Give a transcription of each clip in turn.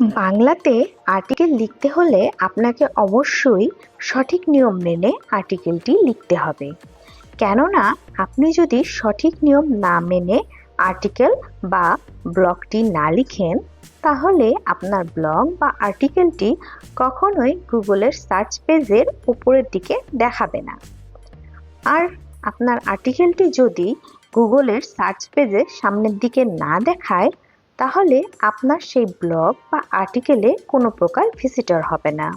বাংলাতে আর্টিকেল লিখতে হলে আপনাকে অবশ্যই সঠিক নিয়ম মেনে আর্টিকেলটি লিখতে হবে। কেননা, আপনি যদি সঠিক নিয়ম না মেনে আর্টিকেল বা ব্লগটি না লিখেন, তাহলে আপনার ব্লগ বা আর্টিকেলটি কখনোই গুগলের সার্চ পেজের উপরের দিকে দেখাবে না। আর আপনার আর্টিকেলটি যদি গুগলের সার্চ পেজে সামনের দিকে না দেখায় তাহলে আপনার সেই ব্লগ বা আর্টিকেলে কোনো প্রকার ভিজিটর হবে না।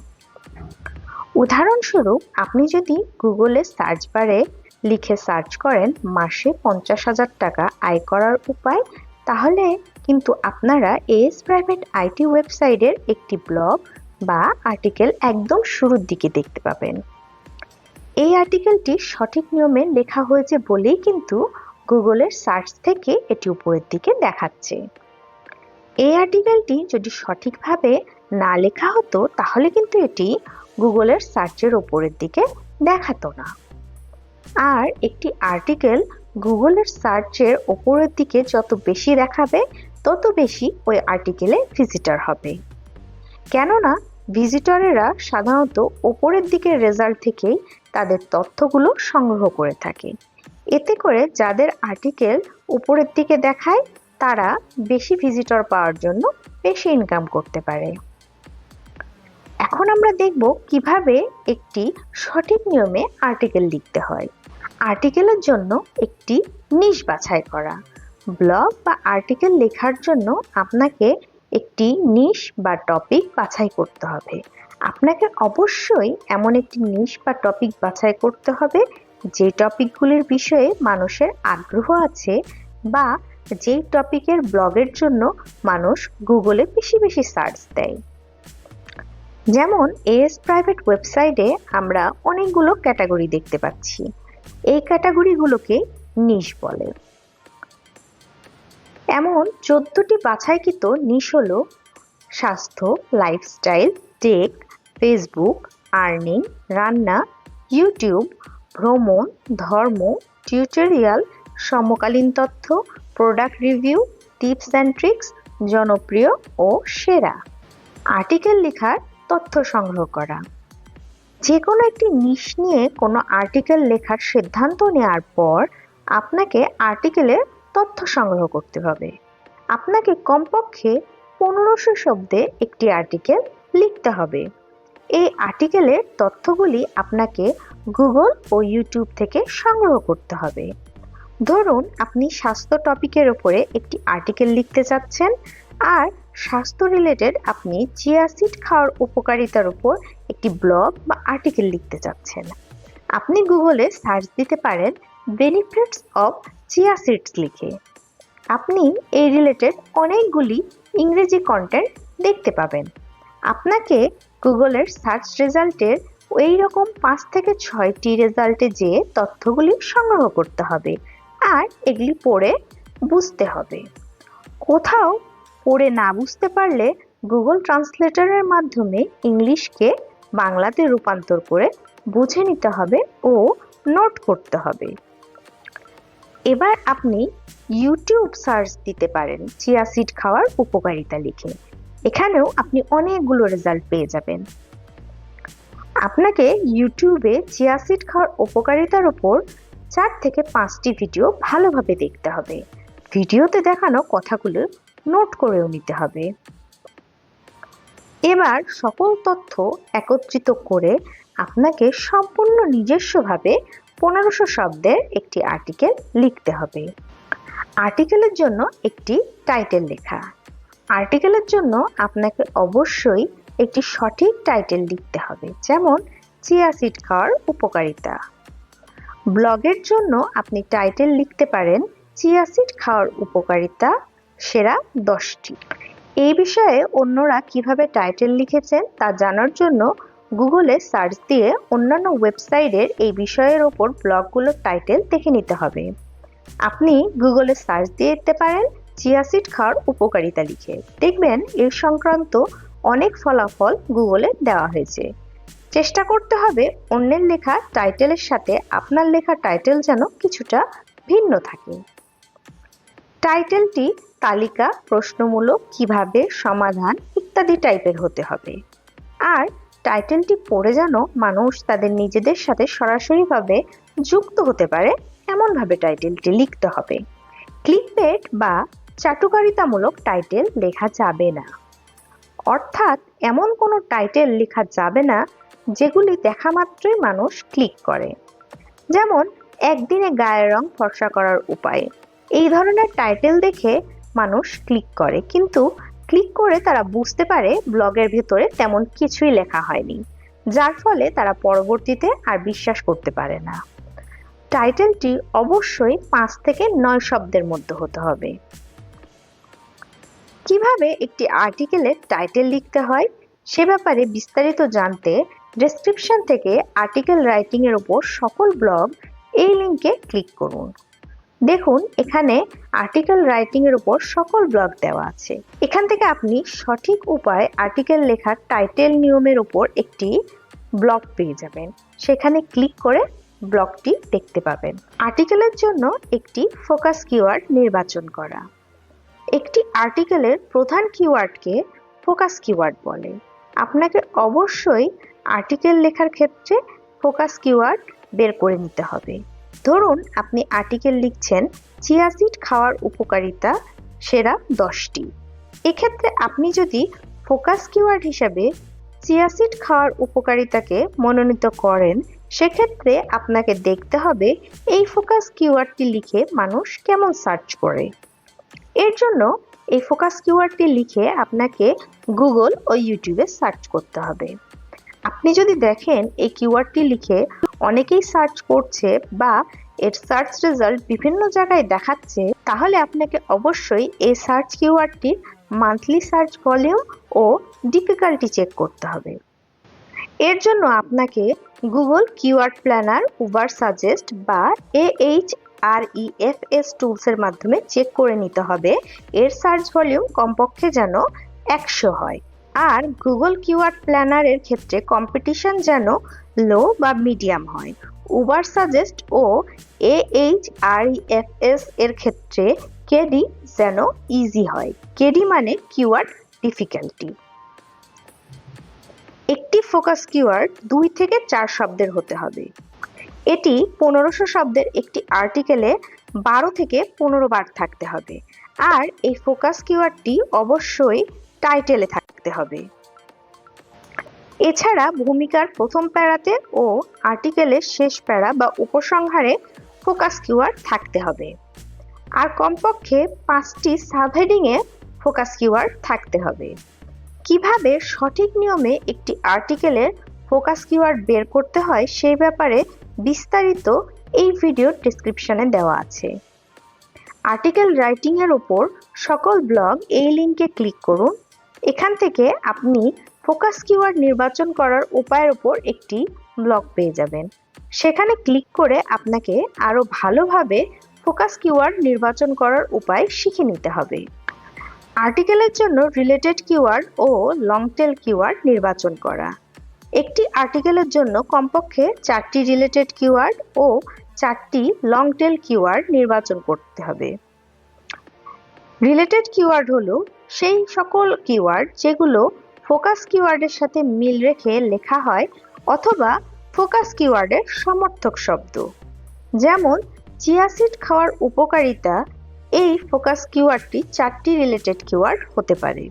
উদাহরণস্বরূপ, আপনি যদি গুগলে সার্চ বারে লিখে সার্চ করেন, মাসে পঞ্চাশ হাজার টাকা আয় করার উপায় তাহলে কিন্তু আপনারা এস প্রাইভেট আইটি ওয়েবসাইটের একটি ব্লগ বা আর্টিকেল একদম শুরুর দিকে দেখতে পাবেন। এই আর্টিকেলটি সঠিক নিয়মে লেখা হয়েছে বলেই কিন্তু গুগলের সার্চ থেকে এটি উপরের দিকে দেখাচ্ছে। এই আর্টিকেলটি যদি সঠিকভাবে না লেখা হতো, তাহলে কিন্তু এটি গুগলের সার্চের ওপরের দিকে দেখাতো না। আর একটি আর্টিকেল গুগলের সার্চের ওপরের দিকে যত বেশি দেখাবে, তত বেশি ওই আর্টিকেলে ভিজিটার হবে। কেননা ভিজিটরেরা সাধারণত ওপরের দিকের রেজাল্ট থেকেই তাদের তথ্যগুলো সংগ্রহ করে থাকে। এতে করে যাদের আর্টিকেল উপরের দিকে দেখায় তারা বেশি ভিজিটর পাওয়ার জন্য বেশি ইনকাম করতে পারে। এখন আমরা দেখব কীভাবে একটি সঠিক নিয়মে আর্টিকেল লিখতে হয়। আর্টিকেলের জন্য একটি নিশ বাছাই করা। ব্লগ বা আর্টিকেল লেখার জন্য আপনাকে একটি নিশ বা টপিক বাছাই করতে হবে। আপনাকে অবশ্যই এমন একটি নিশ বা টপিক বাছাই করতে হবে যে টপিকগুলির বিষয়ে মানুষের আগ্রহ আছে বা যেই টপিকের ব্লগের জন্য মানুষ গুগলে বেশি বেশি সার্চ দেয়। যেমন এএস প্রাইভেট ওয়েবসাইটে আমরা অনেকগুলো ক্যাটাগরি দেখতে পাচ্ছি। এই ক্যাটাগরিগুলোকে নিশ বলে। এমন চোদ্দটি বাছাইকৃত নিশ হল স্বাস্থ্য লাইফস্টাইল টেক ফেসবুক আর্নিং রান্না ইউটিউব ভ্রমণ, ধর্ম টিউটোরিয়াল সমকালীন তথ্য product review tips and tricks জনপ্রিয় ও সেরা। আর্টিকেল লেখার তথ্য সংগ্রহ করা। যে কোনো একটি নিশ নিয়ে কোনো আর্টিকেল লেখার সিদ্ধান্ত নেওয়ার পর আপনাকে আর্টিকেলের তথ্য সংগ্রহ করতে হবে। আপনাকে কমপক্ষে পনেরোশো শব্দে একটি আর্টিকেল লিখতে হবে। এই আর্টিকেলের তথ্যগুলি আপনাকে গুগল ও ইউটিউব থেকে সংগ্রহ করতে হবে। ধরুন আপনি স্বাস্থ্য টপিকের ওপরে একটি আর্টিকেল লিখতে চাচ্ছেন আর স্বাস্থ্য রিলেটেড আপনি চিয়া সিড খাওয়ার উপকারিতার উপর একটি ব্লগ বা আর্টিকেল লিখতে চাচ্ছেন আপনি গুগলে সার্চ দিতে পারেন বেনিফিটস অফ চিয়া সিডস লিখে। আপনি এই রিলেটেড অনেকগুলি ইংরেজি কন্টেন্ট দেখতে পাবেন। আপনাকে গুগলের সার্চ রেজাল্টের ওই রকম পাঁচ থেকে ছয়টি রেজাল্টে যেয়ে তথ্যগুলি সংগ্রহ করতে হবে। আর এগুলি পড়ে বুঝতে হবে। কোথাও পড়ে না বুঝতে পারলে গুগল ট্রান্সলেটরের মাধ্যমে ইংলিশকে বাংলাতে রূপান্তর করে বুঝে নিতে হবে ও নোট করতে হবে। এবার আপনি ইউটিউব সার্চ দিতে পারেন, চিয়া সিড খাওয়ার উপকারিতা লিখে। এখানেও আপনি অনেকগুলো রেজাল্ট পেয়ে যাবেন। আপনাকে ইউটিউবে চিয়া সিড খাওয়ার উপকারিতার ওপর চার থেকে পাঁচটি ভিডিও ভালোভাবে দেখতে হবে। ভিডিওতে দেখানো কথাগুলো নোট করেও নিতে হবে। এবার সকল তথ্য একত্রিত করে আপনাকে সম্পূর্ণ নিজস্বভাবে পনেরোশো শব্দের একটি আর্টিকেল লিখতে হবে। আর্টিকেলের জন্য একটি টাইটেল লেখা। আর্টিকেলের জন্য আপনাকে অবশ্যই একটি সঠিক টাইটেল লিখতে হবে, যেমন চিয়া সিড খাওয়ার উপকারিতা ব্লগের জন্য আপনি টাইটেল লিখতে পারেন চিয়া সিড খাওয়ার উপকারিতা সেরা দশটি। এই বিষয়ে অন্যরা কীভাবে টাইটেল লিখেছেন তা জানার জন্য গুগলে সার্চ দিয়ে অন্যান্য ওয়েবসাইটের এই বিষয়ের ওপর ব্লগগুলোর টাইটেল দেখে নিতে হবে। আপনি গুগলে সার্চ দিয়ে দিতে পারেন চিয়াসিড খাওয়ার উপকারিতা লিখে। দেখবেন এর সংক্রান্ত অনেক ফলাফল গুগলে দেওয়া হয়েছে। চেষ্টা করতে হবে অন্যের লেখা টাইটেলের সাথে আপনার লেখা টাইটেল যেন কিছুটা ভিন্ন থাকে। টাইটেলটি তালিকা, প্রশ্নমূলক, কীভাবে, সমাধান ইত্যাদি টাইপের হতে হবে। আর টাইটেলটি পড়ে যেন মানুষ তাদের নিজেদের সাথে সরাসরিভাবে যুক্ত হতে পারে, এমনভাবে টাইটেলটি লিখতে হবে। ক্লিকবেট বা চাটুকারিতামূলক টাইটেল লেখা যাবে না। অর্থাৎ এমন কোনো টাইটেল লেখা যাবে না যেগুলি দেখা মাত্রই মানুষ ক্লিক করে। যেমন, একদিনে গায়ের রং ফর্সা করার উপায়। এই ধরনের টাইটেল দেখে মানুষ ক্লিক করে, কিন্তু ক্লিক করে তারা বুঝতে পারে ব্লগের ভেতরে তেমন কিছুই লেখা হয়নি, যার ফলে তারা পরবর্তীতে আর বিশ্বাস করতে পারে না। টাইটেলটি অবশ্যই পাঁচ থেকে নয় শব্দের মধ্যে হতে হবে। কীভাবে একটি আর্টিকেলের টাইটেল লিখতে হয়, সে ব্যাপারে বিস্তারিত জানতে ডেসক্রিপশন থেকে আর্টিকেল রাইটিংয়ের উপর সকল ব্লগ এই লিংকে ক্লিক করুন। দেখুন, এখানে আর্টিকেল রাইটিংয়ের উপর সকল ব্লগ দেওয়া আছে। এখান থেকে আপনি সঠিক উপায় আর্টিকেল লেখার টাইটেল নিয়মের উপর একটি ব্লগ পেয়ে যাবেন। সেখানে ক্লিক করে ব্লগটি দেখতে পাবেন। আর্টিকেলের জন্য একটি ফোকাস কিওয়ার্ড নির্বাচন করা। একটি আর্টিকেলের প্রধান কিওয়ার্ডকে ফোকাস কিওয়ার্ড বলে। আপনাকে অবশ্যই আর্টিকেল লেখার ক্ষেত্রে ফোকাস কিওয়ার্ড বের করে নিতে হবে। ধরুন, আপনি আর্টিকেল লিখছেন চিয়াসিড খাওয়ার উপকারিতা সেরা দশটি। এক্ষেত্রে আপনি যদি ফোকাস কিওয়ার্ড হিসাবে চিয়াসিড খাওয়ার উপকারিতাকে মনোনীত করেন সেক্ষেত্রে আপনাকে দেখতে হবে এই ফোকাস কিওয়ার্ডটি লিখে মানুষ কেমন সার্চ করে। এর জন্য এই ফোকাস কিওয়ার্ডটি লিখে আপনাকে গুগল ও ইউটিউবে সার্চ করতে হবে। আপনি যদি দেখেন এই কিওয়ার্ডটি লিখে অনেকেই সার্চ করছে বা এর সার্চ রেজাল্ট বিভিন্ন জায়গায় দেখাচ্ছে, তাহলে আপনাকে অবশ্যই এই সার্চ কিওয়ার্ডটির মান্থলি সার্চ ভলিউম ও ডিফিকাল্টি চেক করতে হবে। এর জন্য আপনাকে Google keyword planner, Ubersuggest বা A H R E F S টুলসের মাধ্যমে চেক করে নিতে হবে। এর সার্চ ভলিউম কমপক্ষে যেন একশো হয়। আর গুগল কিওয়ার্ড প্ল্যানারের ক্ষেত্রে কম্পিটিশন যেন লো বা মিডিয়াম হয়। Ubersuggest O A H R F S এর ক্ষেত্রে কেডি যেন ইজি হয়। কেডি মানে কিওয়ার্ড ডিফিকাল্টি একটি ফোকাস কিওয়ার্ড দুই থেকে চার শব্দের হতে হবে। এটি পনেরোশো শব্দের একটি আর্টিকেলে বারো থেকে পনেরো বার থাকতে হবে। আর এই ফোকাস কিওয়ার্ডটি অবশ্যই টাইটেলে থাকতে হবে। এছাড়া ভূমিকার প্রথম প্যারাতে ও আর্টিকেলের শেষ প্যারা বা উপসংহারে ফোকাস কিওয়ার্ড থাকতে হবে। আর কমপক্ষে পাঁচটি সাবহেডিংয়ে ফোকাস কিওয়ার্ড থাকতে হবে। কীভাবে সঠিক নিয়মে একটি আর্টিকেলের ফোকাস কিওয়ার্ড বের করতে হয় সেই ব্যাপারে বিস্তারিত এই ভিডিওর ডিসক্রিপশনে দেওয়া আছে। আর্টিকেল রাইটিং এর ওপর সকল ব্লগ এই লিংকে ক্লিক করুন এখান থেকে আপনি ফোকাস কিওয়ার্ড নির্বাচন করার উপায়ের উপর একটি ব্লগ পেয়ে যাবেন। সেখানে ক্লিক করে আপনাকে আরও ভালোভাবে ফোকাস কিওয়ার্ড নির্বাচন করার উপায় শিখে নিতে হবে। আর্টিকেলের জন্য রিলেটেড কিওয়ার্ড ও লং টেল কিওয়ার্ড নির্বাচন করা। একটি আর্টিকেলের জন্য কমপক্ষে চারটি রিলেটেড কিওয়ার্ড ও চারটি লং টেল কিওয়ার্ড নির্বাচন করতে হবে। রিলেটেড কিওয়ার্ড হলো সেই সকল কিওয়ার্ড যেগুলো ফোকাস কিওয়ার্ডের সাথে মিল রেখে লেখা হয় অথবা ফোকাস কিওয়ার্ডের সমর্থক শব্দ। যেমন চিয়াসিড খাওয়ার উপকারিতা এই ফোকাস কিওয়ার্ডটি চারটি রিলেটেড কিওয়ার্ড হতে পারে।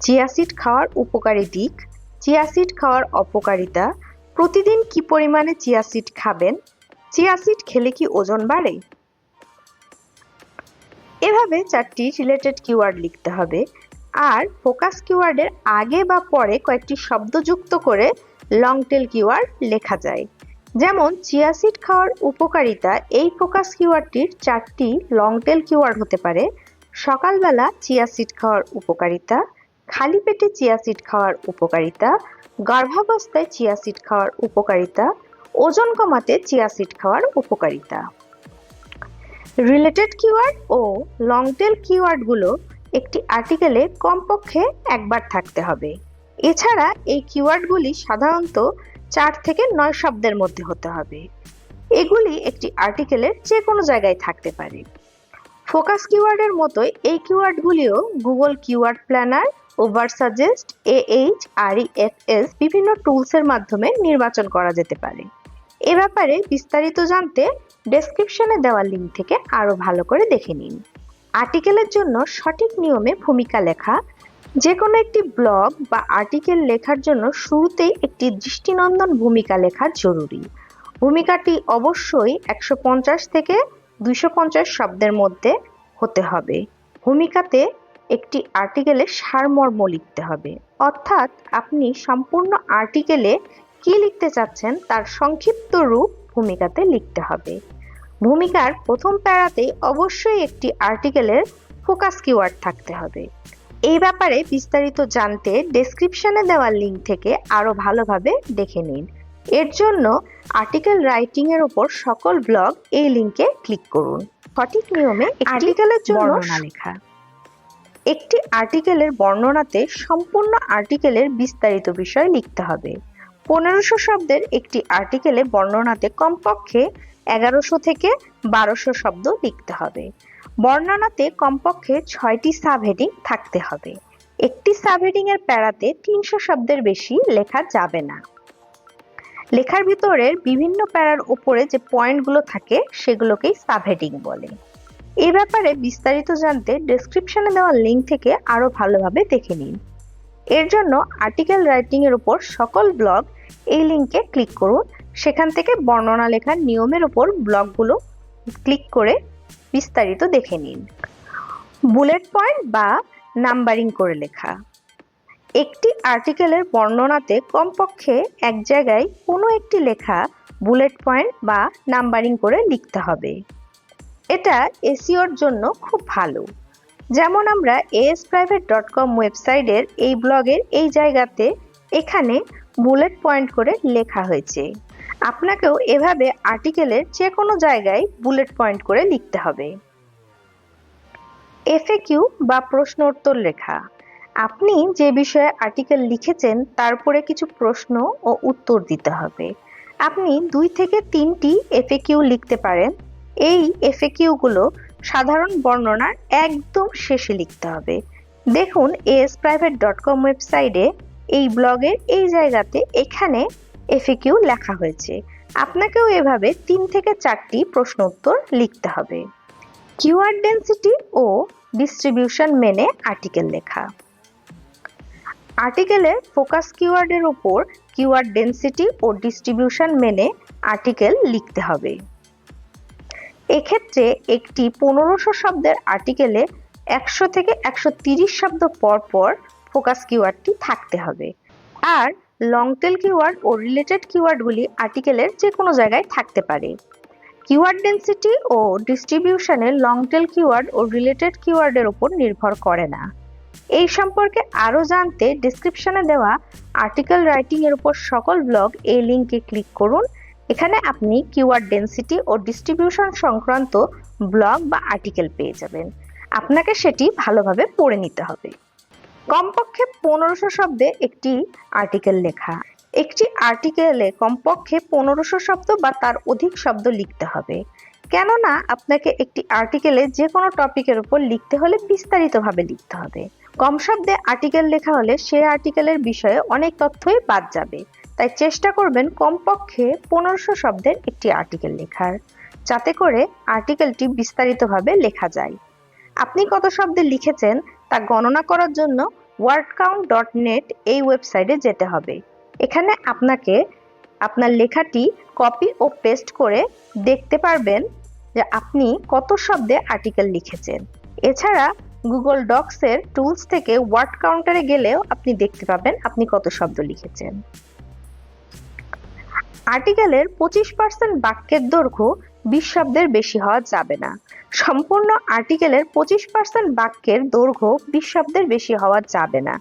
চিয়াসিড খাওয়ার উপকারী দিক চিয়াসিড খাওয়ার অপকারিতা, প্রতিদিন কি পরিমাণে চিয়াসিড খাবেন চিয়াসিড খেলে কি ওজন বাড়ে? এভাবে চারটি রিলেটেড কিওয়ার্ড লিখতে হবে। আর ফোকাস কিওয়ার্ডের আগে বা পরে কয়েকটি শব্দ যুক্ত করে লং টেল কিওয়ার্ড লেখা যায়। যেমন চিয়াসিড খাওয়ার উপকারিতা এই ফোকাস কিওয়ার্ডটির চারটি লং টেল কিওয়ার্ড হতে পারে। সকালবেলা চিয়াসিড খাওয়ার উপকারিতা, খালি পেটে চিয়াসিড খাওয়ার উপকারিতা, গর্ভাবস্থায় চিয়াসিড খাওয়ার উপকারিতা, ওজন কমাতে চিয়াসিড খাওয়ার উপকারিতা। রিলেটেড কিওয়ার্ড ও লং টেল কিওয়ার্ডগুলো একটি আর্টিকেলে কমপক্ষে একবার থাকতে হবে। এছাড়া এই কিওয়ার্ডগুলি সাধারণত চার থেকে নয় শব্দের মধ্যে হতে হবে। এগুলি একটি আর্টিকেলের যে কোনো জায়গায় থাকতে পারে। ফোকাস কিওয়ার্ডের মতোই এই কিওয়ার্ডগুলিও Google keyword planner Ubersuggest A H R E F S বিভিন্ন টুলসের মাধ্যমে নির্বাচন করা যেতে পারে। এ ব্যাপারে বিস্তারিত জানতে ডেসক্রিপশনে দেওয়া লিঙ্ক থেকে আরও ভালো করে দেখে নিন। আর্টিকেলের জন্য সঠিক নিয়মে ভূমিকা লেখা যে কোনো একটি ব্লগ বা আর্টিকেল লেখার জন্য শুরুতেই একটি দৃষ্টিনন্দন ভূমিকা লেখা জরুরি। ভূমিকাটি অবশ্যই একশো পঞ্চাশ থেকে দুইশো পঞ্চাশ শব্দের মধ্যে হতে হবে। ভূমিকাতে একটি আর্টিকেলে সারমর্ম লিখতে হবে। অর্থাৎ আপনি সম্পূর্ণ আর্টিকেলে কি লিখতে চাচ্ছেন তার সংক্ষিপ্ত রূপ ভূমিকাতে লিখতে হবে। ভূমিকার প্রথম প্যারাতে অবশ্যই একটি আর্টিকেলের ফোকাস কিওয়ার্ড থাকতে হবে। এই ব্যাপারে বিস্তারিত জানতে ডেসক্রিপশনে দেওয়া লিঙ্ক থেকে আরও ভালোভাবে দেখে নিন। এর জন্য আর্টিকেল রাইটিং এর উপর সকল ব্লগ এই লিঙ্কে ক্লিক করুন। সঠিক নিয়মে আর্টিকেলের জন্য বর্ণনা লেখা। একটি আর্টিকেলের বর্ণনাতে সম্পূর্ণ আর্টিকেলের বিস্তারিত বিষয় লিখতে হবে। পনেরোশো শব্দের একটি আর্টিকেলে বর্ণনাতে কমপক্ষে এগারোশো থেকে বারোশো শব্দ লিখতে হবে। বর্ণনাতে কমপক্ষে ছয়টি সাবহেডিং থাকতে হবে। একটি সাবহেডিং এর প্যারাতে তিনশো শব্দের বেশি লেখা যাবে না। লেখার ভিতরের বিভিন্ন প্যারার উপরে যে পয়েন্টগুলো থাকে, সেগুলোকেই সাবহেডিং বলে। এ ব্যাপারে বিস্তারিত জানতে ডেসক্রিপশনে দেওয়া লিঙ্ক থেকে আরও ভালোভাবে দেখে নিন। এর জন্য আর্টিকেল রাইটিং এর উপর সকল ব্লগ এই লিঙ্কে ক্লিক করুন। সেখান থেকে বর্ণনা লেখার নিয়মের উপর ব্লগগুলো ক্লিক করে বিস্তারিত দেখে নিন। বুলেট পয়েন্ট বা নাম্বারিং করে লেখা। একটি আর্টিকেলের বর্ণনাতে কমপক্ষে এক জায়গায় কোনো একটি লেখা বুলেট পয়েন্ট বা নাম্বারিং করে লিখতে হবে। এটা এসিওর জন্য খুব ভালো। যেমন আমরা এস প্রাইভেট ডট কম ওয়েবসাইটের এই ব্লগের এই জায়গাতে এখানে বুলেট পয়েন্ট করে লেখা হয়েছে। আপনাকেও এভাবে আর্টিকেলের যে কোনো জায়গায় বুলেট পয়েন্ট করে লিখতে হবে। এফএকিউ বা প্রশ্ন উত্তর লেখা। আপনি যে বিষয়ে আর্টিকেল লিখেছেন, তার উপরে কিছু প্রশ্ন ও উত্তর দিতে হবে। আপনি দুই থেকে তিনটি এফএকিউ লিখতে পারেন। এই এফএকিউগুলো সাধারণ বর্ণনার একদম শেষে লিখতে হবে। দেখুন এস প্রাইভেট ডট কম ওয়েবসাইটে এই ব্লগের এই জায়গাতে এখানে এফএকিউ লেখা হয়েছে। আপনাকেও এভাবে তিন থেকে চারটি প্রশ্ন উত্তর লিখতে হবে। কিওয়ার্ড ডেন্সিটি ও ডিস্ট্রিবিউশন মেনে আর্টিকেল লেখা। আর্টিকেলের ফোকাস কিওয়ার্ডের উপর কিওয়ার্ড ডেন্সিটি ও ডিস্ট্রিবিউশন মেনে আর্টিকেল লিখতে হবে। এক্ষেত্রে একটি পনেরোশো শব্দের আর্টিকেলে একশো থেকে একশো তিরিশ শব্দ পর পর ফোকাস কিওয়ার্ডটি থাকতে হবে। আর লং টেল কিওয়ার্ড ও রিলেটেড কিওয়ার্ডগুলি আর্টিকেলের যে কোনো জায়গায় থাকতে পারে। কিওয়ার্ড ডেন্সিটি ও ডিস্ট্রিবিউশনে লং টেল কিওয়ার্ড ও রিলেটেড কিওয়ার্ডের উপর নির্ভর করে না। এই সম্পর্কে আরও জানতে ডিসক্রিপশনে দেওয়া আর্টিকেল রাইটিং এর উপর সকল ব্লগ এই লিঙ্কে ক্লিক করুন। এখানে আপনি কিওয়ার্ড ডেন্সিটি ও ডিস্ট্রিবিউশন সংক্রান্ত ব্লগ বা আর্টিকেল পেয়ে যাবেন। আপনাকে সেটি ভালোভাবে পড়ে নিতে হবে। কমপক্ষে পনেরোশো শব্দে একটি আর্টিকেল লেখা। একটি আর্টিকেলে কমপক্ষে পনেরোশো শব্দ বা তার অধিক শব্দ লিখতে হবে। কেননা আপনাকে একটি আর্টিকেলে যে কোনো টপিকের উপর লিখতে হলে বিস্তারিতভাবে লিখতে হবে। কম শব্দে আর্টিকেল লেখা হলে সে আর্টিকেলের বিষয়ে অনেক তথ্যই বাদ যাবে। তাই চেষ্টা করবেন কমপক্ষে পনেরোশো শব্দের একটি আর্টিকেল লেখার, যাতে করে আর্টিকেলটি বিস্তারিতভাবে লেখা যায়। আপনি কত শব্দে লিখেছেন তা গণনা করার জন্য ওয়ার্ড কাউন্ট ডট নেট এই ওয়েবসাইটে যেতে হবে। এখানে আপনাকে আপনার লেখাটি কপি ও পেস্ট করে দেখতে পারবেন যে আপনি কত শব্দে আর্টিকেল লিখেছেন। এছাড়া গুগল ডক্সের টুলস থেকে ওয়ার্ড কাউন্টারে গেলেও আপনি দেখতে পাবেন আপনি কত শব্দ লিখেছেন। আর্টিকেলের পঁচিশ পার্সেন্ট বাক্যের দৈর্ঘ্য বিশ শব্দের বেশি হওয়া যাবে না। সম্পূর্ণ আর্টিকেলের পঁচিশ পার্সেন্ট বাক্যের দৈর্ঘ্য বিশ শব্দের বেশি হওয়া যাবে না।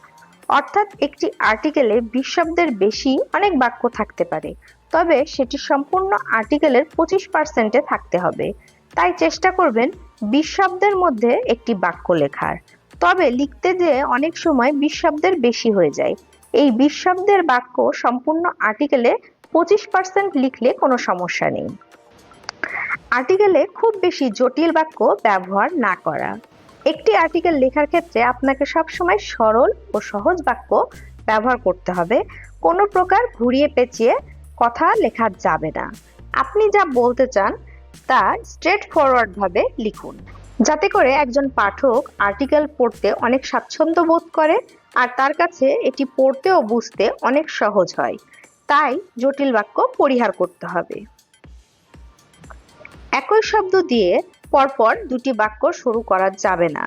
অর্থাৎ একটি আর্টিকেলে বিশ শব্দের বেশি অনেক বাক্য থাকতে পারে, তবে সেটি সম্পূর্ণ আর্টিকেলের পঁচিশ পার্সেন্টে থাকতে হবে। তাই চেষ্টা করবেন বিশ শব্দের মধ্যে একটি বাক্য লেখার। তবে লিখতে যেয়ে অনেক সময় বিশ শব্দের বেশি হয়ে যায়। এই বিশ শব্দের বাক্য সম্পূর্ণ আর্টিকেলে পঁচিশ পার্সেন্ট লিখলে কোনো সমস্যা নেই। আর্টিকেলে খুব বেশি জটিল বাক্য ব্যবহার না করা। একটি আর্টিকেল লেখার ক্ষেত্রে আপনাকে সবসময় সরল ও সহজ বাক্য ব্যবহার করতে হবে। কোনো প্রকার ঘুরিয়ে পেঁচিয়ে কথা লেখা যাবে না। আপনি যা বলতে চান তা স্ট্রেট ফরওয়ার্ড ভাবে লিখুন। যাতে করে একজন পাঠক আর্টিকেল পড়তে অনেক স্বাচ্ছন্দ্য বোধ করে, আর তার কাছে এটি পড়তে ও বুঝতে অনেক সহজ হয়। তাই জটিল বাক্য পরিহার করতে হবে। একই শব্দ দিয়ে পরপর দুটি বাক্য শুরু করা যাবে না।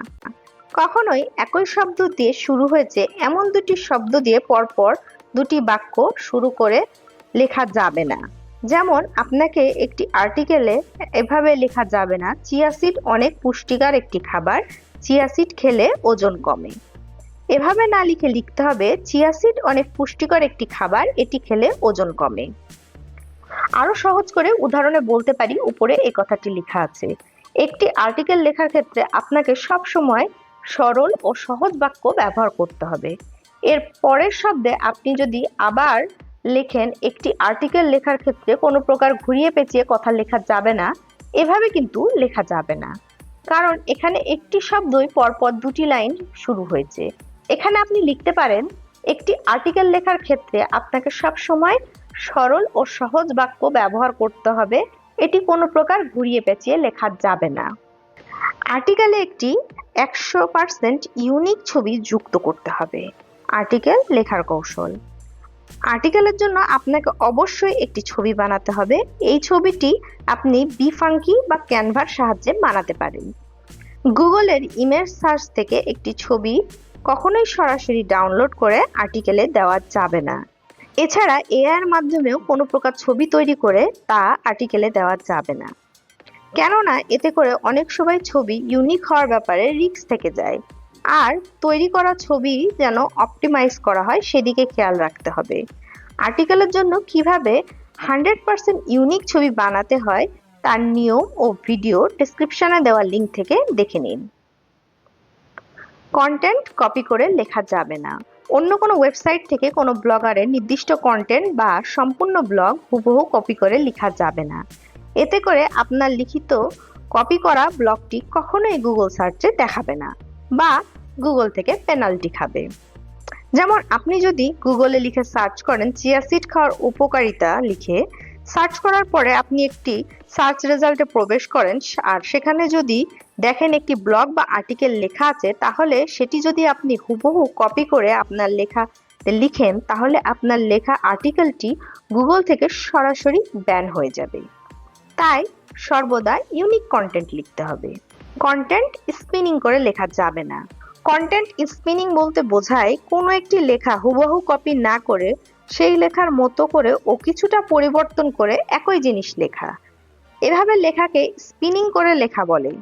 কখনোই একই শব্দ দিয়ে শুরু হয়েছে এমন দুটি শব্দ দিয়ে পরপর দুটি বাক্য শুরু করে লেখা যাবে না। যেমন আপনাকে একটি আর্টিকেলে এভাবে লেখা যাবে না, চিয়া সিড অনেক পুষ্টিকর একটি খাবার, চিয়া সিড খেলে ওজন কমে। এভাবে না লিখে লিখতে হবে, চিয়া সিড অনেক পুষ্টিকর একটি খাবার, এটি খেলে ওজন কমে। আরও সহজ করে উদাহরণে বলতে পারি, উপরে এই কথাটি লেখা আছে। একটি আর্টিকেল লেখার ক্ষেত্রে আপনাকে সব সময় সরল ও সহজ বাক্য ব্যবহার করতে হবে। এর পরের শব্দে আপনি যদি আবার লেখেন, একটি আর্টিকেল লেখার ক্ষেত্রে কোনো প্রকার ঘুরিয়ে পেঁচিয়ে কথা লেখা যাবে না, এভাবে কিন্তু লেখা যাবে না। কারণ এখানে একটি শব্দই পরপর দুটি লাইন শুরু হয়েছে। এখানে আপনি লিখতে পারেন, একটি আর্টিকেল লেখার ক্ষেত্রে আপনাকে সব সময় সরল ও সহজ বাক্য ব্যবহার করতে হবে। এটি কোনো প্রকার ঘুরিয়ে পেঁচিয়ে লেখা যাবে না। আর্টিকেলে একটি একশো পার্সেন্ট ইউনিক ছবি যুক্ত করতে হবে। আর্টিকেল লেখার কৌশল। আর্টিকেলের জন্য আপনাকে অবশ্যই একটি ছবি বানাতে হবে। এই ছবিটি আপনি বিফাঙ্কি বা ক্যানভার সাহায্যে বানাতে পারেন। গুগলের ইমেজ সার্চ থেকে একটি ছবি কখনোই সরাসরি ডাউনলোড করে আর্টিকেলে দেওয়া যাবে না। এছাড়া এআই এর মাধ্যমেও কোনো প্রকার ছবি তৈরি করে তা আর্টিকেলে দেওয়া যাবে না। কেননা এতে করে অনেক সময় ছবি ইউনিক হওয়ার ব্যাপারে রিস্ক থেকে যায়। আর তৈরি করা ছবি যেন অপটিমাইজ করা হয় সেদিকে খেয়াল রাখতে হবে। আর্টিকেলের জন্য কীভাবে হান্ড্রেড পার্সেন্ট ইউনিক ছবি বানাতে হয় তার নিয়ম ও ভিডিও ডিসক্রিপশনে দেওয়া লিঙ্ক থেকে দেখে নিন। কন্টেন্ট কপি করে লেখা যাবে না। অন্য কোনো ওয়েবসাইট থেকে কোনো ব্লগারের নির্দিষ্ট কন্টেন্ট বা সম্পূর্ণ ব্লগ হুবহু কপি করে লেখা যাবে না। এতে করে আপনার লিখিত কপি করা ব্লগটি কখনোই গুগল সার্চে দেখাবে না বা গুগল থেকে পেনাল্টি খাবে। যেমন আপনি যদি গুগলে লিখে সার্চ করেন, চিয়া সিড খাওয়ার উপকারিতা লিখে সার্চ করার পরে আপনি একটি সার্চ রেজাল্টে প্রবেশ করেন, আর সেখানে যদি দেখেন একটি ব্লগ বা আর্টিকেল লেখা আছে, তাহলে সেটি যদি আপনি হুবহু কপি করে আপনার লেখা লিখেন, তাহলে আপনার লেখা আর্টিকেলটি গুগল থেকে সরাসরি ব্যান হয়ে যাবে। তাই সর্বদা ইউনিক কন্টেন্ট লিখতে হবে। কন্টেন্ট স্পিনিং করে লেখা যাবে না। কন্টেন্ট স্পিনিং বলতে বোঝায় কোনো একটি লেখা হুবহু কপি না করে সেই লেখার মতো করে ও কিছুটা পরিবর্তন করে একই জিনিস লেখা। এভাবে লেখাকে স্পিনিং করে লেখা বলে।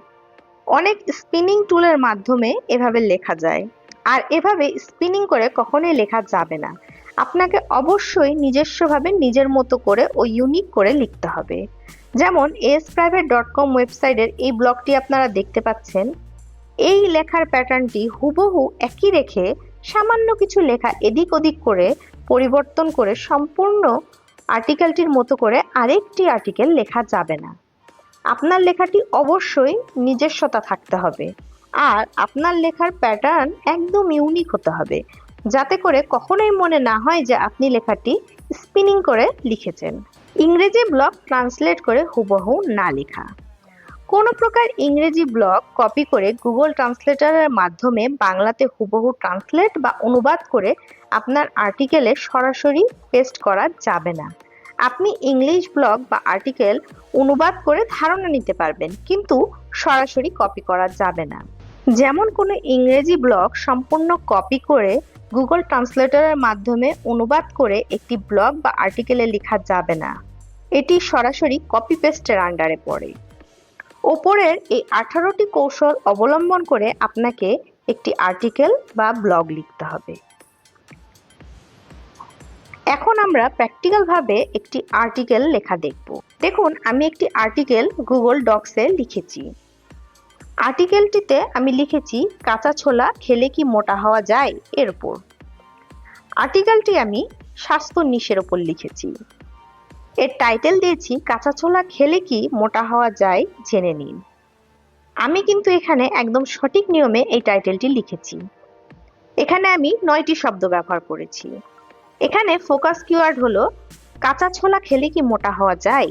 অনেক স্পিনিং টুলের মাধ্যমে এভাবে লেখা যায়। আর এভাবে স্পিনিং করে কখনোই লেখা যাবে না। আপনাকে অবশ্যই নিজস্বভাবে নিজের মতো করে ও ইউনিক করে লিখতে হবে। যেমন এস প্রাইভেট ডট কম ওয়েবসাইটের এই ব্লগটি আপনারা দেখতে পাচ্ছেন। এই লেখার প্যাটার্নটি হুবহু একই রেখে সামান্য কিছু লেখা এদিক ওদিক করে পরিবর্তন করে সম্পূর্ণ আর্টিকেলটির মতো করে আরেকটি আর্টিকেল লেখা যাবে না। আপনার লেখাটি অবশ্যই নিজস্বতা থাকতে হবে। আর আপনার লেখার প্যাটার্ন একদম ইউনিক হতে হবে। যাতে করে কখনোই মনে না হয় যে আপনি লেখাটি স্পিনিং করে লিখেছেন। ইংরেজি ব্লগ ট্রান্সলেট করে হুবহু না লেখা। কোনো প্রকার ইংরেজি ব্লগ কপি করে গুগল ট্রান্সলেটরের মাধ্যমে বাংলাতে হুবহু ট্রান্সলেট বা অনুবাদ করে আপনার আর্টিকেলে সরাসরি পেস্ট করা যাবে না। আপনি ইংলিশ ব্লগ বা আর্টিকেল অনুবাদ করে ধারণা নিতে পারবেন, কিন্তু সরাসরি কপি করা যাবে না। যেমন কোনো ইংরেজি ব্লগ সম্পূর্ণ কপি করে গুগল ট্রান্সলেটরের মাধ্যমে অনুবাদ করে একটি ব্লগ বা আর্টিকেলে লেখা যাবে না। এটি সরাসরি কপি পেস্টের আন্ডারে পড়ে। ওপরের এই আঠারোটি কৌশল অবলম্বন করে আপনাকে একটি আর্টিকেল বা ব্লগ লিখতে হবে। এখন আমরা প্র্যাকটিক্যালভাবে একটি আর্টিকেল লেখা দেখব। দেখুন, আমি একটি আর্টিকেল গুগল ডক্সে লিখেছি। আর্টিকেলটিতে আমি লিখেছি, কাঁচা ছোলা খেলে কি মোটা হওয়া যায়? এর উপর। আর্টিকেলটি আমি স্বাস্থ্য নিশের ওপর লিখেছি। এর টাইটেল দিয়েছি, কাঁচা ছোলা খেলে কি মোটা হওয়া যায় জেনে নিন। আমি কিন্তু এখানে একদম সঠিক নিয়মে এই টাইটেলটি লিখেছি। এখানে আমি নয়টি শব্দ ব্যবহার করেছি। এখানে ফোকাস কিওয়ার্ড হলো, কাঁচা ছোলা খেলে কি মোটা হওয়া যায়?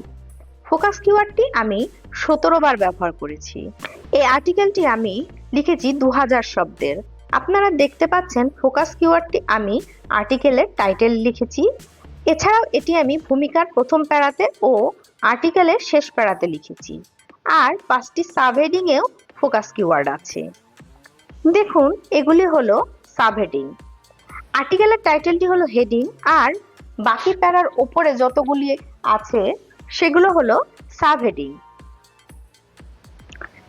ফোকাস কিওয়ার্ডটি আমি সতেরো বার ব্যবহার করেছি। এই আর্টিকেলটি আমি লিখেছি দু হাজার শব্দের। আপনারা দেখতে পাচ্ছেন ফোকাস কিওয়ার্ডটি আমি আর্টিকেলের টাইটেল লিখেছি। এছাড়াও এটি আমি ভূমিকার প্রথম প্যারাতে ও আর্টিকেলের শেষ প্যারাতে লিখেছি। আর পাঁচটি সাবহেডিংয়েও ফোকাস কিওয়ার্ড আছে। দেখুন, এগুলি হলো সাবহেডিং আর্টিকেলের টাইটেলটি হলো হেডিং আর বাকি প্যারার ওপরে যতগুলি আছে, সেগুলো হলো সাবহেডিং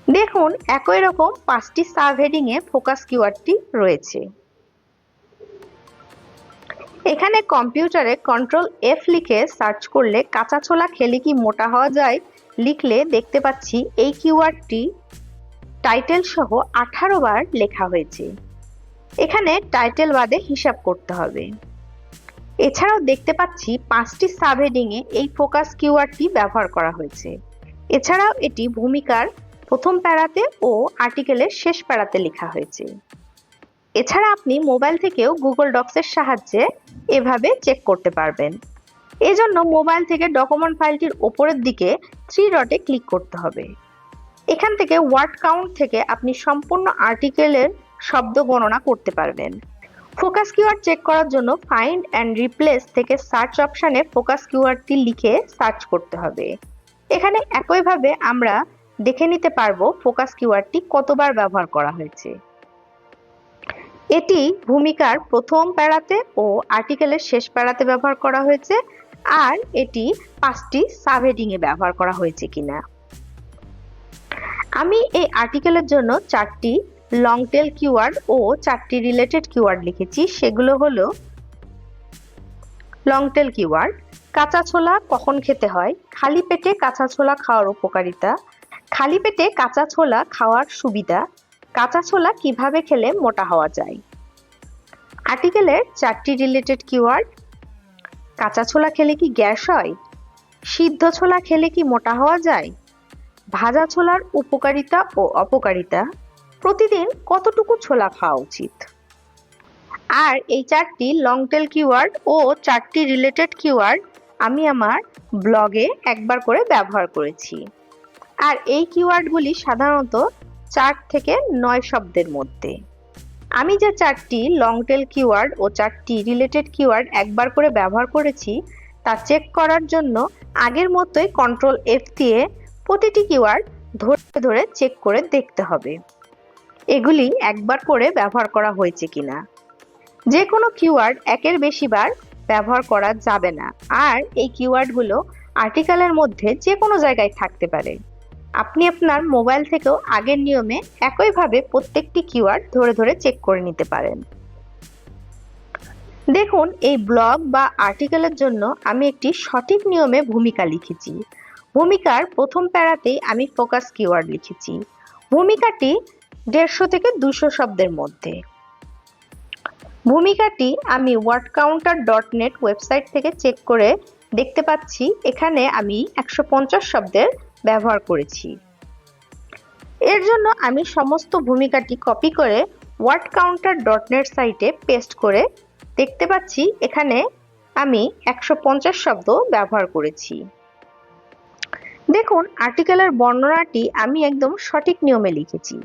দেখুন, একই রকম পাঁচটি সাবহেডিং এ ফোকাস কিওয়ার্ডটি রয়েছে। এখানে কম্পিউটারে কন্ট্রোল এফ লিখে সার্চ করলে কাঁচা ছোলা খেলে কি মোটা হওয়া যায়, লিখলে দেখতে পাচ্ছি এই কিওয়ার্ডটি টাইটেল সহ আঠারো বার লেখা হয়েছে। এখানে টাইটেল বাদে হিসাব করতে হবে। এছাড়াও দেখতে পাচ্ছি পাঁচটি সাবহেডিং এ এই ফোকাস কিওয়ার্ডটি ব্যবহার করা হয়েছে। এছাড়াও এটি ভূমিকার প্রথম প্যারাতে ও আর্টিকেলের শেষ প্যারাতে লেখা হয়েছে। এছাড়া আপনি মোবাইল থেকেও গুগল ডক্সের সাহায্যে এভাবে চেক করতে পারবেন। এজন্য মোবাইল থেকে ডকুমেন্ট ফাইলটির ওপরের দিকে থ্রি ডটে ক্লিক করতে হবে। এখান থেকে ওয়ার্ড কাউন্ট থেকে আপনি সম্পূর্ণ আর্টিকেলের শব্দ গণনা করতে পারবেন। ফোকাস কিওয়ার্ড চেক করার জন্য ফাইন্ড অ্যান্ড রিপ্লেস থেকে সার্চ অপশানে ফোকাস কিওয়ার্ডটি লিখে সার্চ করতে হবে। এখানে একইভাবে আমরা দেখে নিতে পারব ফোকাস কিওয়ার্ডটি কতবার ব্যবহার করা হয়েছে। এটি ভূমিকার প্রথম প্যারাতে ও আর্টিকেলের শেষ প্যারাতে ব্যবহার করা হয়েছে আর এটি পাঁচটি সাবহেডিং এ ব্যবহার করা হয়েছে কিনা। আমি এই আর্টিকেলের জন্য চারটি লং টেল কিওয়ার্ড ও চারটি রিলেটেড কিওয়ার্ড লিখেছি, সেগুলো হলো লং টেল কিওয়ার্ড কাঁচা ছোলা কখন খেতে হয়, খালি পেটে কাঁচা ছোলা খাওয়ার উপকারিতা, খালি পেটে কাঁচা ছোলা খাওয়ার সুবিধা, কাঁচা ছোলা কীভাবে খেলে মোটা হওয়া যায়। আর্টিকেলের চারটি রিলেটেড কিওয়ার্ড কাঁচা ছোলা খেলে কি গ্যাস হয়, সিদ্ধ ছোলা খেলে কি মোটা হওয়া যায়, ভাজা ছোলার উপকারিতা ও অপকারিতা। প্রতিদিন কতটুকু ছোলা খাওয়া উচিত? আর এই চারটি লং টেল কিওয়ার্ড ও চারটি রিলেটেড কিওয়ার্ড আমি আমার ব্লগে একবার করে ব্যবহার করেছি। আর এই কিওয়ার্ডগুলি সাধারণত চার থেকে নয় শব্দের মধ্যে। আমি যে চারটি লং টেল কিওয়ার্ড ও চারটি রিলেটেড কিওয়ার্ড একবার করে ব্যবহার করেছি, তা চেক করার জন্য আগের মতোই কন্ট্রোল এফ দিয়ে প্রতিটি কিওয়ার্ড ধরে ধরে চেক করে দেখতে হবে। এগুলি একবার করে ব্যবহার করা হয়েছে কিনা? যে কোনো কিওয়ার্ড একের বেশি বার ব্যবহার করা যাবে না। আর এই কিওয়ার্ডগুলো আর্টিকেলের মধ্যে যে কোনো জায়গায় থাকতে পারে। আপনি আপনার মোবাইল থেকেও আগের নিয়মে একইভাবে প্রত্যেকটি কিওয়ার্ড ধরে ধরে চেক করে নিতে পারেন। দেখুন, এই ব্লগ বা আর্টিকেলের জন্য আমি একটি সঠিক নিয়মে ভূমিকা লিখেছি। ভূমিকার প্রথম প্যারাতেই আমি ফোকাস কিওয়ার্ড লিখেছি। ভূমিকাটি দেড়শো থেকে দুশো শব্দের মধ্যে। ভূমিকাটি আমি word counter dot net website থেকে চেক করে দেখতে পাচ্ছি। এখানে আমি একশো পঞ্চাশ শব্দের ব্যবহার করেছি। এর জন্য আমি সমস্ত ভূমিকাটি কপি করে ওয়ার্ড কাউন্টার ডট নেট সাইটে পেস্ট করে দেখতে পাচ্ছি। এখানে আমি একশো পঞ্চাশ শব্দ ব্যবহার করেছি। দেখুন আর্টিকেলের বর্ণনাটি আমি একদম সঠিক নিয়মে লিখেছি।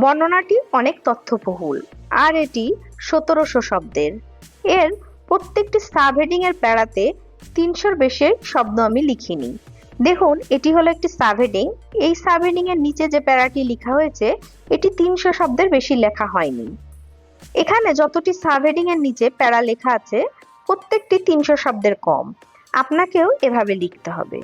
বর্ণনাটি অনেক তথ্যবহুল। আর এটি সতেরোশো শব্দের। এর প্রত্যেকটি সাবহেডিং এর প্যারাতে তিনশোর বেশি শব্দ আমি লিখিনি। দেখুন, এটি হলো একটি সাবহেডিং। এই সাবহেডিং এর নিচে যে প্যারাটি লেখা হয়েছে, এটি তিনশো শব্দের বেশি লেখা হয়নি। এখানে যতটি সাবহেডিং এর নিচে প্যারা লেখা আছে, প্রত্যেকটি তিনশো শব্দের কম। আপনাকেও এভাবে লিখতে হবে।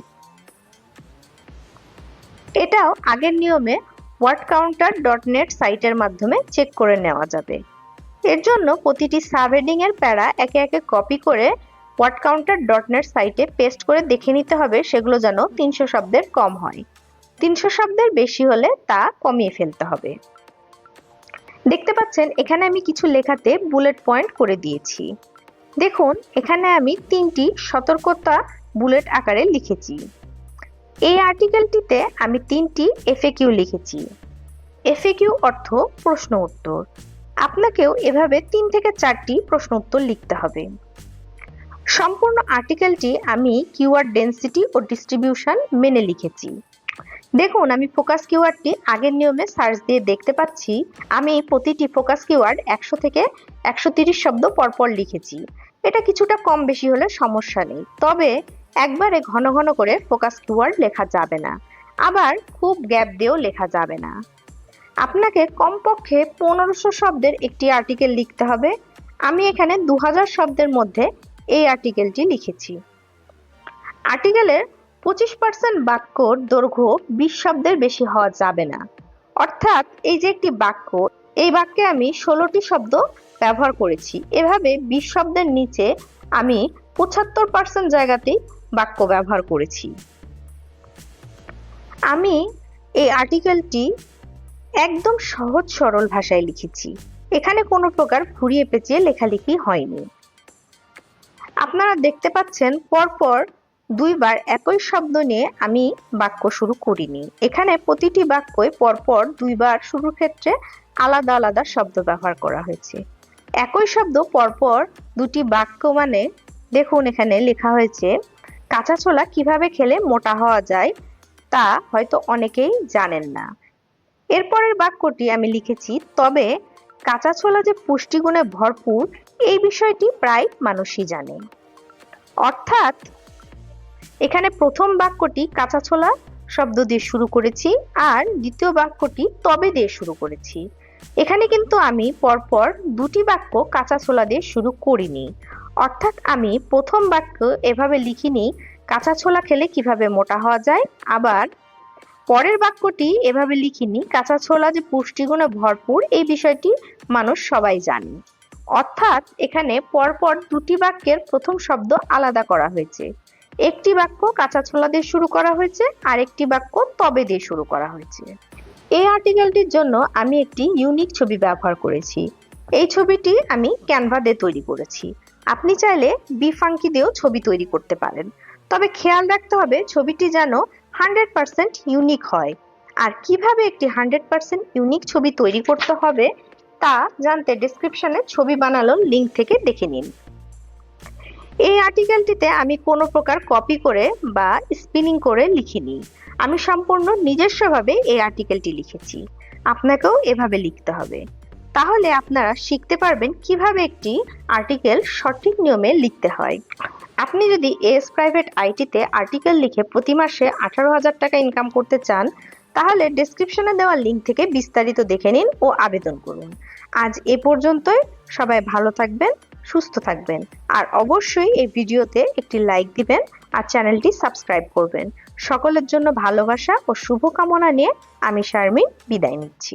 এটাও আগের নিয়মে ওয়ার্ড কাউন্টার ডট নেট সাইটের মাধ্যমে চেক করে নেওয়া যাবে। এর জন্য প্রতিটি সাবহেডিং এর প্যারা একে একে কপি করে ওয়ার্ড কাউন্টার ডট নেট সাইটে পেস্ট করে দেখে নিতে হবে, সেগুলো যেন তিনশো শব্দের কম হয়। তিনশো শব্দের বেশি হলে তা কমিয়ে ফেলতে হবে। দেখতে পাচ্ছেন, এখানে আমি কিছু লেখাতে বুলেট পয়েন্ট করে দিয়েছি। দেখুন, এখানে আমি তিনটি সতর্কতা বুলেট আকারে লিখেছি। এই আর্টিকেলটিতে আমি তিনটি এফএকিউ লিখেছি। এফএকিউ অর্থ প্রশ্ন উত্তর। আপনাকেও এভাবে তিন থেকে চারটি প্রশ্ন উত্তর লিখতে হবে। সম্পূর্ণ আর্টিকেলটি আমি কিওয়ার্ড ডেন্সিটি ও ডিস্ট্রিবিউশন মেনে লিখেছি। দেখুন, আমি ফোকাস কিওয়ার্ডটি আগের নিয়মে সার্চ দিয়ে দেখতে পাচ্ছি। আমি প্রতিটি ফোকাস কিওয়ার্ড একশো থেকে একশো তিরিশ শব্দ পরপর লিখেছি। এটা কিছুটা কম বেশি হলে সমস্যা নেই। তবে একবারে ঘন ঘন করে ফোকাস কিওয়ার্ড লেখা যাবে না। আবার খুব গ্যাপ দিয়েও লেখা যাবে না। আপনাকে কমপক্ষে পনেরোশো শব্দের একটি আর্টিকেল লিখতে হবে। আমি এখানে দু হাজার শব্দের মধ্যে এই আর্টিকেলটি লিখেছি। আর্টিকেলের পঁচিশ পার্সেন্ট বাক্যর দৈর্ঘ্য বিশ শব্দের বেশি হওয়া যাবে না। অর্থাৎ এই যে একটি বাক্য, এই বাক্যে আমি ষোলোটি শব্দ ব্যবহার করেছি। এভাবে বিশ শব্দের নিচে আমি পঁচাত্তর পার্সেন্ট জায়গাতেই বাক্য ব্যবহার করেছি। আমি এই আর্টিকেলটি একদম সহজ সরল ভাষায় লিখেছি। এখানে কোনো প্রকার ঘুরিয়ে পেঁচিয়ে লেখালেখি হয়নি। আপনারা দেখতে পাচ্ছেন, পরপর দুইবার একই শব্দ নিয়ে আমি বাক্য শুরু করিনি। এখানে প্রতিটি বাক্যই পরপর দুইবার শুরুর ক্ষেত্রে আলাদা আলাদা শব্দ ব্যবহার করা হয়েছে। একই শব্দ পরপর দুটি বাক্য মানে দেখুন এখানে লেখা হয়েছে কাঁচা ছোলা কীভাবে খেলে মোটা হওয়া যায় তা হয়তো অনেকেই জানেন না। এরপরের বাক্যটি আমি লিখেছি, তবে কাঁচা ছোলা যে পুষ্টিগুণে ভরপুর, এই বিষয়টি প্রায় মানুষই জানে। অর্থাৎ এখানে প্রথম বাক্যটি কাঁচা ছোলা শব্দ দিয়ে শুরু করেছি আর দ্বিতীয় বাক্যটি তবে দিয়ে শুরু করেছি। এখানে কিন্তু আমি পরপর দুটি বাক্য কাঁচা ছোলা দিয়ে শুরু করিনি। অর্থাৎ আমি প্রথম বাক্য এভাবে লিখিনি, কাঁচা ছোলা খেলে কীভাবে মোটা হওয়া যায়? আবার পরের বাক্যটি এভাবে লিখিনি, কাঁচা ছোলা যে পুষ্টিগুণে ভরপুর, এই বিষয়টি মানুষ সবাই জানে। অর্থাৎ এখানে পরপর দুটি বাক্যের প্রথম শব্দ আলাদা করা হয়েছে। একটি বাক্য কাঁচা ছোলা দিয়ে শুরু করা হয়েছে আর একটি বাক্য তবে দিয়ে শুরু করা হয়েছে। এই আর্টিকেলটির জন্য আমি একটি ইউনিক ছবি ব্যবহার করেছি। এই ছবিটি আমি ক্যানভা দিয়ে তৈরি করেছি। আপনি চাইলে বিফাঙ্কি দিয়েও ছবি তৈরি করতে পারেন। তবে খেয়াল রাখতে হবে ছবিটি যেন হান্ড্রেড পার্সেন্ট ইউনিক হয়। আর কীভাবে একটি হান্ড্রেড পার্সেন্ট ইউনিক ছবি তৈরি করতে হবে তা জানতে ডিসক্রিপশনে ছবি বানানোর লিঙ্ক থেকে দেখে নিন। এই আর্টিকেলটিতে আমি কোনো প্রকার কপি করে বা স্পিনিং করে লিখিনি। আমি সম্পূর্ণ নিজস্বভাবে এই আর্টিকেলটি লিখেছি। আপনাকেও এভাবে লিখতে হবে। তাহলে আপনারা শিখতে পারবেন কীভাবে একটি আর্টিকেল সঠিক নিয়মে লিখতে হয়। আপনি যদি এস প্রাইভেট আইটিতে আর্টিকেল লিখে প্রতি মাসে আঠারো হাজার টাকা ইনকাম করতে চান, তাহলে ডেসক্রিপশনে দেওয়া লিঙ্ক থেকে বিস্তারিত দেখে নিন ও আবেদন করুন। আজ এ পর্যন্তই। সবাই ভালো থাকবেন, সুস্থ থাকবেন। আর অবশ্যই এই ভিডিওতে একটি লাইক দিবেন আর চ্যানেলটি সাবস্ক্রাইব করবেন। সকলের জন্য ভালোবাসা ও শুভকামনা নিয়ে আমি শারমিন বিদায় নিচ্ছি।